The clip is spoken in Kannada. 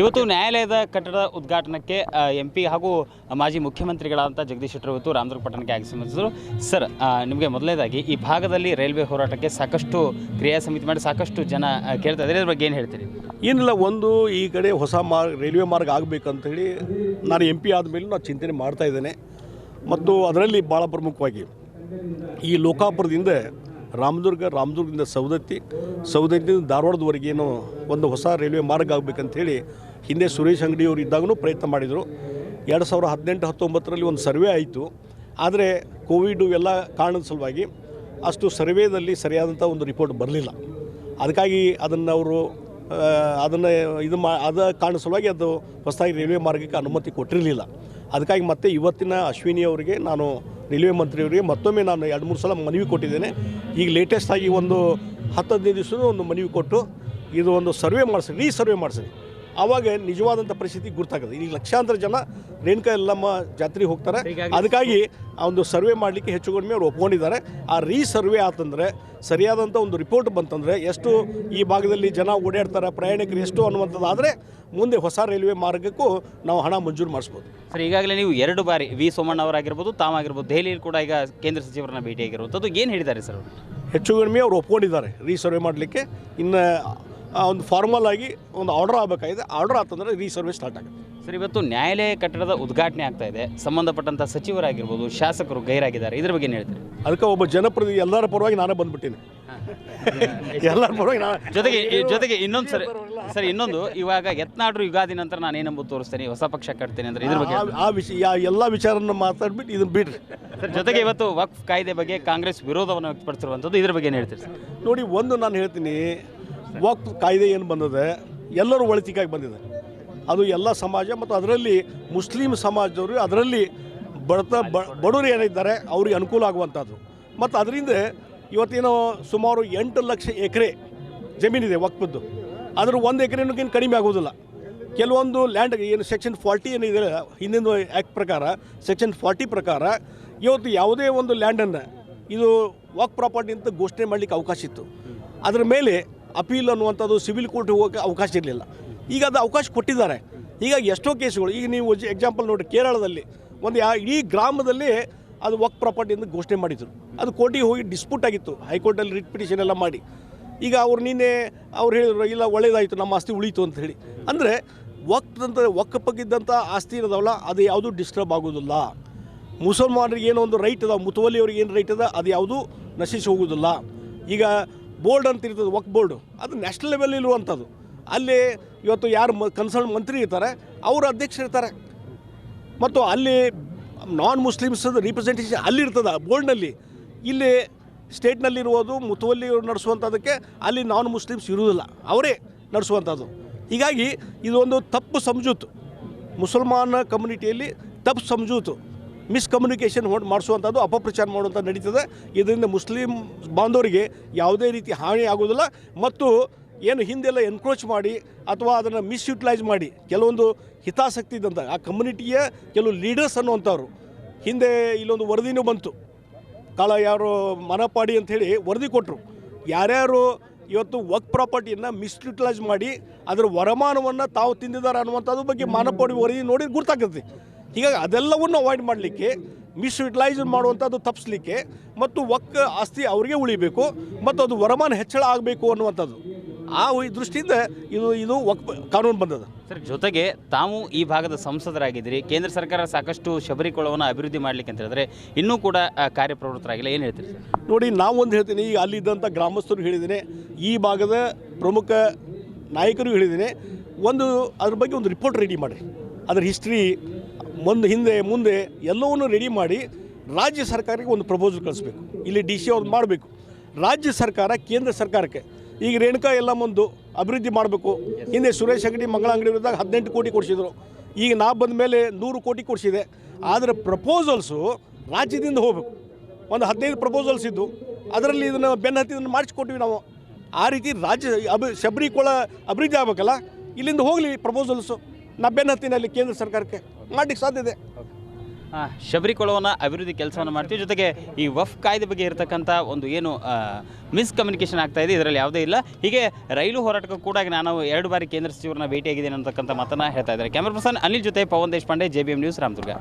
ಇವತ್ತು ನ್ಯಾಯಾಲಯದ ಕಟ್ಟಡ ಉದ್ಘಾಟನಕ್ಕೆ ಎಂ ಪಿ ಹಾಗೂ ಮಾಜಿ ಮುಖ್ಯಮಂತ್ರಿಗಳಾದಂಥ ಜಗದೀಶ್ ಶೆಟ್ಟರ್ ಇವತ್ತು ರಾಮದುರ್ಗ ಪಟ್ಟಣಕ್ಕೆ ಆಗಮಿಸಿದ್ರು ಸರ್ ನಿಮಗೆ ಮೊದಲನೇದಾಗಿ ಈ ಭಾಗದಲ್ಲಿ ರೈಲ್ವೆ ಹೋರಾಟಕ್ಕೆ ಸಾಕಷ್ಟು ಕ್ರಿಯಾ ಸಮಿತಿ ಮಾಡಿ ಸಾಕಷ್ಟು ಜನ ಕೇಳ್ತಾ ಇದ್ದಾರೆ. ಇದ್ರ ಬಗ್ಗೆ ಏನು ಹೇಳ್ತೀರಿ? ಏನಿಲ್ಲ, ಒಂದು ಈ ಕಡೆ ಹೊಸ ಮಾರ್ಗ, ರೈಲ್ವೆ ಮಾರ್ಗ ಆಗಬೇಕಂತೇಳಿ ನಾನು ಎಂ ಪಿ ಆದಮೇಲೆ ನಾನು ಚಿಂತನೆ ಮಾಡ್ತಾ ಇದ್ದೇನೆ. ಮತ್ತು ಅದರಲ್ಲಿ ಭಾಳ ಪ್ರಮುಖವಾಗಿ ಈ ಲೋಕಾಪುರದಿಂದ ರಾಮದುರ್ಗ, ರಾಮದುರ್ಗದಿಂದ ಸೌದತ್ತಿ ಸವದತ್ತಿಯಿಂದ ಧಾರವಾಡದವರೆಗೆ ಏನೋ ಒಂದು ಹೊಸ ರೈಲ್ವೆ ಮಾರ್ಗ ಆಗಬೇಕಂತೇಳಿ ಹಿಂದೆ ಸುರೇಶ್ ಅಂಗಡಿಯವರು ಇದ್ದಾಗಲೂ ಪ್ರಯತ್ನ ಮಾಡಿದರು. ಎರಡು ಸಾವಿರ ಹದಿನೆಂಟು, ಹತ್ತೊಂಬತ್ತರಲ್ಲಿ ಒಂದು ಸರ್ವೆ ಆಯಿತು. ಆದರೆ ಕೋವಿಡು ಎಲ್ಲ ಕಾರಣದ ಸಲುವಾಗಿ ಅಷ್ಟು ಸರ್ವೇದಲ್ಲಿ ಸರಿಯಾದಂಥ ಒಂದು ರಿಪೋರ್ಟ್ ಬರಲಿಲ್ಲ. ಅದಕ್ಕಾಗಿ ಅದನ್ನು ಅವರು ಅದನ್ನು ಇದು ಮಾ, ಅದ ಕಾರಣ ಸಲುವಾಗಿ ಅದು ಹೊಸದಾಗಿ ರೈಲ್ವೆ ಮಾರ್ಗಕ್ಕೆ ಅನುಮತಿ ಕೊಟ್ಟಿರಲಿಲ್ಲ. ಅದಕ್ಕಾಗಿ ಮತ್ತೆ ಇವತ್ತಿನ ಅಶ್ವಿನಿ ಅವರಿಗೆ ನಾನು ರೈಲ್ವೆ ಮಂತ್ರಿಯವರಿಗೆ ಮತ್ತೊಮ್ಮೆ ನಾನು ಎರಡು ಮೂರು ಸಲ ಮನವಿ ಕೊಟ್ಟಿದ್ದೇನೆ. ಈಗ ಲೇಟೆಸ್ಟ್ ಆಗಿ ಒಂದು ಹತ್ತು ಹದಿನೈದು ದಿವಸ ಒಂದು ಮನವಿ ಕೊಟ್ಟು ಇದು ಒಂದು ಸರ್ವೆ ಮಾಡಿಸಿ ರೀ ಸರ್ವೆ ಮಾಡಿಸಿ. ಆವಾಗ ನಿಜವಾದಂಥ ಪರಿಸ್ಥಿತಿ ಗುರ್ತಾಗುತ್ತೆ ಈಗ ಲಕ್ಷಾಂತರ ಜನ ರೇಣುಕಾ ಎಲ್ಲಮ್ಮ ಜಾತ್ರೆಗೆ ಹೋಗ್ತಾರೆ. ಅದಕ್ಕಾಗಿ ಆ ಒಂದು ಸರ್ವೆ ಮಾಡಲಿಕ್ಕೆ ಹೆಚ್ಚು ಕಡಿಮೆ ಅವ್ರು ಒಪ್ಕೊಂಡಿದ್ದಾರೆ. ಆ ರೀ ಸರ್ವೆ ಆತಂದರೆ ಸರಿಯಾದಂಥ ಒಂದು ರಿಪೋರ್ಟ್ ಬಂತಂದರೆ ಎಷ್ಟು ಈ ಭಾಗದಲ್ಲಿ ಜನ ಓಡಾಡ್ತಾರೆ ಪ್ರಯಾಣಿಕರು ಎಷ್ಟು ಅನ್ನುವಂಥದ್ದು ಆದರೆ ಮುಂದೆ ಹೊಸ ರೈಲ್ವೆ ಮಾರ್ಗಕ್ಕೂ ನಾವು ಹಣ ಮಂಜೂರು ಮಾಡಿಸ್ಬೋದು. ಸರ್ ಈಗಾಗಲೇ ನೀವು ಎರಡು ಬಾರಿ ವಿ ಸೋಮಣ್ಣ ಅವರಾಗಿರ್ಬೋದು ತಾವಾಗಿರ್ಬೋದು ದೆಹಲಿಯಲ್ಲಿ ಕೂಡ ಈಗ ಕೇಂದ್ರ ಸಚಿವರನ್ನ ಭೇಟಿಯಾಗಿರುವಂಥದ್ದು. ಏನು ಹೇಳಿದ್ದಾರೆ ಸರ್ ಹೆಚ್ಚು ಕಡಿಮೆ ಅವರು ಒಪ್ಕೊಂಡಿದ್ದಾರೆ ರೀ ಸರ್ವೆ ಮಾಡಲಿಕ್ಕೆ. ಇನ್ನು ಒಂದು ಫಾರ್ಮಲ್ ಆಗಿ ಒಂದು ಆರ್ಡರ್ ಆಗಬೇಕಾಗಿದೆ. ಆರ್ಡರ್ ಆತಂದ್ರೆ ರೀ ಸ್ಟಾರ್ಟ್ ಆಗುತ್ತೆ. ಸರ್ ಇವತ್ತು ನ್ಯಾಯಾಲಯ ಕಟ್ಟಡದ ಉದ್ಘಾಟನೆ ಆಗ್ತಾ ಇದೆ. ಸಂಬಂಧಪಟ್ಟಂಥ ಸಚಿವರಾಗಿರ್ಬೋದು ಶಾಸಕರು ಗೈರಾಗಿದ್ದಾರೆ. ಇದ್ರ ಬಗ್ಗೆ ಏನು ಹೇಳ್ತೀರಿ? ಅದಕ್ಕೆ ಒಬ್ಬ ಜನಪ್ರತಿನಿಧಿ ಎಲ್ಲರ ಪರವಾಗಿ ನಾನೇ ಬಂದ್ಬಿಟ್ಟೀನಿ. ಎಲ್ಲರ ಪರವಾಗಿ ನಾನು ಜೊತೆಗೆ ಜೊತೆಗೆ ಇನ್ನೊಂದು ಸರ್ ಸರಿ ಇನ್ನೊಂದು ಇವಾಗ ಯತ್ನಾಡ್ರು ಯುಗಾದಿ ನಂತರ ನಾನು ಏನಂಬುದು ತೋರಿಸ್ತೇನೆ ಹೊಸ ಪಕ್ಷ ಕಟ್ತೇನೆ ಅಂದ್ರೆ ಇದ್ರ ಬಗ್ಗೆ ಆ- ಆ ವಿಷಯ ಎಲ್ಲ ವಿಚಾರನ ಮಾತಾಡ್ಬಿಟ್ಟು ಇದನ್ನ ಬಿಡ್ರಿ. ಸರ್ ಜೊತೆಗೆ ಇವತ್ತು ವಕ್ಫ್ ಕಾಯ್ದೆ ಬಗ್ಗೆ ಕಾಂಗ್ರೆಸ್ ವಿರೋಧವನ್ನು ವ್ಯಕ್ತಪಡಿಸಿರುವಂಥದ್ದು ಇದ್ರ ಬಗ್ಗೆ ಏನು ಹೇಳ್ತೀರಿ ಸರ್? ನೋಡಿ ಒಂದು ನಾನು ಹೇಳ್ತೀನಿ ವಕ್ಫ್ ಕಾಯ್ದೆ ಏನು ಬಂದಿದೆ? ಎಲ್ಲರೂ ಒಳಿತಿಗಾಗಿ ಬಂದಿದೆ. ಅದು ಎಲ್ಲ ಸಮಾಜ ಮತ್ತು ಅದರಲ್ಲಿ ಮುಸ್ಲಿಂ ಸಮಾಜದವರು ಅದರಲ್ಲಿ ಬಡತ ಬ- ಬಡವರು ಏನಿದ್ದಾರೆ ಅವ್ರಿಗೆ ಅನುಕೂಲ ಆಗುವಂಥದ್ದು. ಮತ್ತು ಅದರಿಂದ ಇವತ್ತೇನೋ ಸುಮಾರು ಎಂಟು ಲಕ್ಷ ಎಕರೆ ಜಮೀನಿದೆ ವಕ್ಫದ್ದು ಅದರ ಒಂದು ಎಕರೆನೂ ಕಡಿಮೆ ಆಗೋದಿಲ್ಲ ಕೆಲವೊಂದು ಲ್ಯಾಂಡ್ ಏನು ಸೆಕ್ಷನ್ ಫಾರ್ಟಿ ಏನಿದೆ ಹಿಂದಿನ ಆ್ಯಕ್ಟ್ ಪ್ರಕಾರ ಸೆಕ್ಷನ್ ಫಾರ್ಟಿ ಪ್ರಕಾರ ಇವತ್ತು ಯಾವುದೇ ಒಂದು ಲ್ಯಾಂಡನ್ನು ಇದು ವಾಕ್ ಪ್ರಾಪರ್ಟಿ ಅಂತ ಘೋಷಣೆ ಮಾಡಲಿಕ್ಕೆ ಅವಕಾಶ ಇತ್ತು. ಅದರ ಮೇಲೆ ಅಪೀಲ್ ಅನ್ನುವಂಥದ್ದು ಸಿವಿಲ್ ಕೋರ್ಟ್ ಹೋಗೋಕ್ಕೆ ಅವಕಾಶ ಇರಲಿಲ್ಲ. ಈಗ ಅದು ಅವಕಾಶ ಕೊಟ್ಟಿದ್ದಾರೆ. ಈಗ ಎಷ್ಟೋ ಕೇಸುಗಳು, ಈಗ ನೀವು ಎಕ್ಸಾಂಪಲ್ ನೋಡಿ, ಕೇರಳದಲ್ಲಿ ಒಂದು ಯಾ ಈ ಗ್ರಾಮದಲ್ಲಿ ಅದು ವಕ್ ಪ್ರಾಪರ್ಟಿ ಅಂತ ಘೋಷಣೆ ಮಾಡಿದ್ರು. ಅದು ಕೋರ್ಟಿಗೆ ಹೋಗಿ ಡಿಸ್ಪ್ಯೂಟ್ ಆಗಿತ್ತು. ಹೈಕೋರ್ಟಲ್ಲಿ ರಿಟ್ ಪಿಟಿಷನ್ ಎಲ್ಲ ಮಾಡಿ. ಈಗ ಅವ್ರು ನಿನ್ನೆ ಅವ್ರು ಹೇಳಿದ್ರು, ಇಲ್ಲ ಒಳ್ಳೇದಾಯಿತು, ನಮ್ಮ ಆಸ್ತಿ ಉಳಿತು ಅಂತ ಹೇಳಿ. ಅಂದರೆ ವಕ್ದಂಥ ಅಂತ ವಕ್ಕಪ್ಪಗಿದ್ದಂಥ ಆಸ್ತಿ ಇರೋದವಲ್ಲ ಅದು ಯಾವುದೂ ಡಿಸ್ಟರ್ಬ್ ಆಗೋದಿಲ್ಲ ಮುಸಲ್ಮಾನರಿಗೆ ಏನೋ ಒಂದು ರೈಟ್ ಅದ ಮುತುವಲ್ಲಿ ಅವ್ರಿಗೆ ಏನು ರೈಟ್ ಅದ, ಅದು ಯಾವುದೂ ನಶಿಸಿ ಹೋಗೋದಿಲ್ಲ ಈಗ ಬೋರ್ಡ್ ಅಂತ ಇರ್ತದೆ ವಕ್ ಬೋರ್ಡು. ಅದು ನ್ಯಾಷನಲ್ ಲೆವೆಲ್ ಇರುವಂಥದ್ದು. ಅಲ್ಲಿ ಇವತ್ತು ಯಾರು ಮ ಕನ್ಸರ್ನ್ ಮಂತ್ರಿ ಇರ್ತಾರೆ, ಅವರು ಅಧ್ಯಕ್ಷ ಇರ್ತಾರೆ. ಮತ್ತು ಅಲ್ಲಿ ನಾನ್ ಮುಸ್ಲಿಮ್ಸ್ ರಿಪ್ರೆಸೆಂಟೇಷನ್ ಅಲ್ಲಿರ್ತದೆ ಬೋರ್ಡ್ನಲ್ಲಿ ಇಲ್ಲಿ ಸ್ಟೇಟ್ನಲ್ಲಿರುವುದು ಮುತುವಲ್ಲಿ ನಡೆಸುವಂಥದ್ದಕ್ಕೆ ಅಲ್ಲಿ ನಾನ್ ಮುಸ್ಲಿಮ್ಸ್ ಇರುವುದಿಲ್ಲ. ಅವರೇ ನಡೆಸುವಂಥದ್ದು. ಹೀಗಾಗಿ ಇದೊಂದು ತಪ್ಪು ಸಂಜೂತು ಮುಸಲ್ಮಾನ ಕಮ್ಯುನಿಟಿಯಲ್ಲಿ ತಪ್ಪು ಸಮಜೂತು. ಮಿಸ್ಕಮ್ಯುನಿಕೇಷನ್ ಹೊಂಟು ಮಾಡಿಸುವಂಥದ್ದು, ಅಪಪ್ರಚಾರ ಮಾಡುವಂಥ ನಡೀತದೆ. ಇದರಿಂದ ಮುಸ್ಲಿಂ ಬಾಂಧವರಿಗೆ ಯಾವುದೇ ರೀತಿ ಹಾನಿ ಆಗೋದಿಲ್ಲ ಮತ್ತು ಏನು ಹಿಂದೆಲ್ಲ ಎನ್ಕ್ರೋಚ್ ಮಾಡಿ ಅಥವಾ ಅದನ್ನು ಮಿಸ್ಯುಟಿಲೈಸ್ ಮಾಡಿ, ಕೆಲವೊಂದು ಹಿತಾಸಕ್ತಿ ಇದ್ದಂಥ ಆ ಕಮ್ಯುನಿಟಿಯ ಕೆಲವು ಲೀಡರ್ಸ್ ಅನ್ನುವಂಥವ್ರು. ಹಿಂದೆ ಇಲ್ಲೊಂದು ವರದಿನೂ ಬಂತು. ಕಾಲ ಯಾರು ಮನಪಾಡಿ ಅಂಥೇಳಿ ವರದಿ ಕೊಟ್ಟರು ಯಾರ್ಯಾರು ಇವತ್ತು ವರ್ಕ್ ಪ್ರಾಪರ್ಟಿಯನ್ನು ಮಿಸ್ಯುಟಿಲೈಸ್ ಮಾಡಿ, ಅದರ ವರಮಾನವನ್ನು ತಾವು ತಿಂದಿದ್ದಾರೆ ಅನ್ನುವಂಥದ್ದು ಬಗ್ಗೆ ಮಾನಪಾಡಿ ವರದಿ ನೋಡಿ ಗುರ್ತಾಗುತ್ತೆ ಹೀಗಾಗಿ ಅದೆಲ್ಲವನ್ನು ಅವಾಯ್ಡ್ ಮಾಡಲಿಕ್ಕೆ ಮಿಸ್ಯುಟಿಲೈಸ್ ಮಾಡುವಂಥದ್ದು ತಪ್ಪಿಸ್ಲಿಕ್ಕೆ ಮತ್ತು ಒಕ್ಕ ಆಸ್ತಿ ಅವರಿಗೆ ಉಳಿಬೇಕು ಮತ್ತು ಅದು ವರಮಾನ ಹೆಚ್ಚಳ ಆಗಬೇಕು ಅನ್ನುವಂಥದ್ದು. ಆ ದೃಷ್ಟಿಯಿಂದ ಇದು ಇದು ವಕ್ ಕಾನೂನು ಬಂದದ. ಸರ್ ಜೊತೆಗೆ ತಾವು ಈ ಭಾಗದ ಸಂಸದರಾಗಿದ್ದೀರಿ ಕೇಂದ್ರ ಸರ್ಕಾರ ಸಾಕಷ್ಟು ಶಬರಿಕೊಳವನ್ನು ಅಭಿವೃದ್ಧಿ ಮಾಡ್ಲಿಕ್ಕೆ ಅಂತ ಹೇಳಿದ್ರೆ ಇನ್ನೂ ಕೂಡ ಕಾರ್ಯಪ್ರವೃತ್ತರಾಗಿಲ್ಲ. ಏನು ಹೇಳ್ತೀರಿ ಸರ್? ನೋಡಿ ನಾವು ಒಂದು ಹೇಳ್ತೀನಿ ಈಗ ಅಲ್ಲಿದ್ದಂಥ ಗ್ರಾಮಸ್ಥರು ಹೇಳಿದ್ದೇನೆ ಈ ಭಾಗದ ಪ್ರಮುಖ ನಾಯಕರು ಹೇಳಿದ್ದೇನೆ ಒಂದು ಅದ್ರ ಬಗ್ಗೆ ಒಂದು ರಿಪೋರ್ಟ್ ರೆಡಿ ಮಾಡಿರಿ. ಅದರ ಹಿಸ್ಟ್ರಿ ಮುಂದೆ, ಹಿಂದೆ, ಮುಂದೆ ಎಲ್ಲವನ್ನೂ ರೆಡಿ ಮಾಡಿ ರಾಜ್ಯ ಸರ್ಕಾರಕ್ಕೆ ಒಂದು ಪ್ರಪೋಸಲ್ ಕಳಿಸ್ಬೇಕು. ಇಲ್ಲಿ ಡಿ ಸಿ ಅವ್ರು ಮಾಡಬೇಕು. ರಾಜ್ಯ ಸರ್ಕಾರ, ಕೇಂದ್ರ ಸರ್ಕಾರಕ್ಕೆ. ಈಗ ರೇಣುಕಾ ಎಲ್ಲ ಮುಂದು ಅಭಿವೃದ್ಧಿ ಮಾಡಬೇಕು. ಹಿಂದೆ ಸುರೇಶ್ ಅಂಗಡಿ, ಮಂಗಳ ಅಂಗಡಿ ಇರೋದಾಗ ಹದಿನೆಂಟು ಕೋಟಿ ಕೊಡಿಸಿದ್ರು. ಈಗ ನಾ ಬಂದ ಮೇಲೆ ನೂರು ಕೋಟಿ ಕೊಡಿಸಿದೆ. ಆದರೆ ಪ್ರಪೋಸಲ್ಸು ರಾಜ್ಯದಿಂದ ಹೋಗಬೇಕು. ಒಂದು ಹದಿನೈದು ಪ್ರಪೋಸಲ್ಸ್ ಇದ್ದು, ಅದರಲ್ಲಿ ಇದನ್ನು ಬೆನ್ನ ಹತ್ತಿ ಮಾಡಿಸ್ಕೊಟ್ವಿ ನಾವು. ಆ ರೀತಿ ರಾಜ್ಯ ಅಭಿ ಶಬರಿ ಕೊಳ ಅಭಿವೃದ್ಧಿ ಆಗಬೇಕಲ್ಲ? ಇಲ್ಲಿಂದ ಹೋಗಲಿ ಪ್ರಪೋಸಲ್ಸು ನಾ ಬೆನ್ನತ್ತಿನಲ್ಲಿ ಕೇಂದ್ರ ಸರ್ಕಾರಕ್ಕೆ ಮಾಡಲಿಕ್ಕೆ ಶಬರಿ ಕೊಳವನ್ನು ಅಭಿವೃದ್ಧಿ ಕೆಲಸವನ್ನು ಮಾಡ್ತೀವಿ. ಜೊತೆಗೆ ಈ ವಫ್ ಕಾಯ್ದೆ ಬಗ್ಗೆ ಇರತಕ್ಕಂಥ ಒಂದು ಏನು ಮಿಸ್ಕಮ್ಯುನಿಕೇಷನ್ ಆಗ್ತಾ ಇದೆ. ಇದರಲ್ಲಿ ಯಾವುದೇ ಇಲ್ಲ. ಹೀಗೆ ರೈಲು ಹೋರಾಟಕ್ಕೂ ಕೂಡ ನಾನು ಎರಡು ಬಾರಿ ಕೇಂದ್ರ ಸಚಿವರನ್ನ ಭೇಟಿಯಾಗಿದ್ದೇನೆ ಅಂತಕ್ಕಂಥ ಮಾತನ್ನು ಹೇಳ್ತಾ ಇದ್ದಾರೆ. ಕ್ಯಾಮರಾ ಪರ್ಸನ್ ಅನಿಲ್ ಜೊತೆ Pavan Deshpande, J B M news, Ramdurg.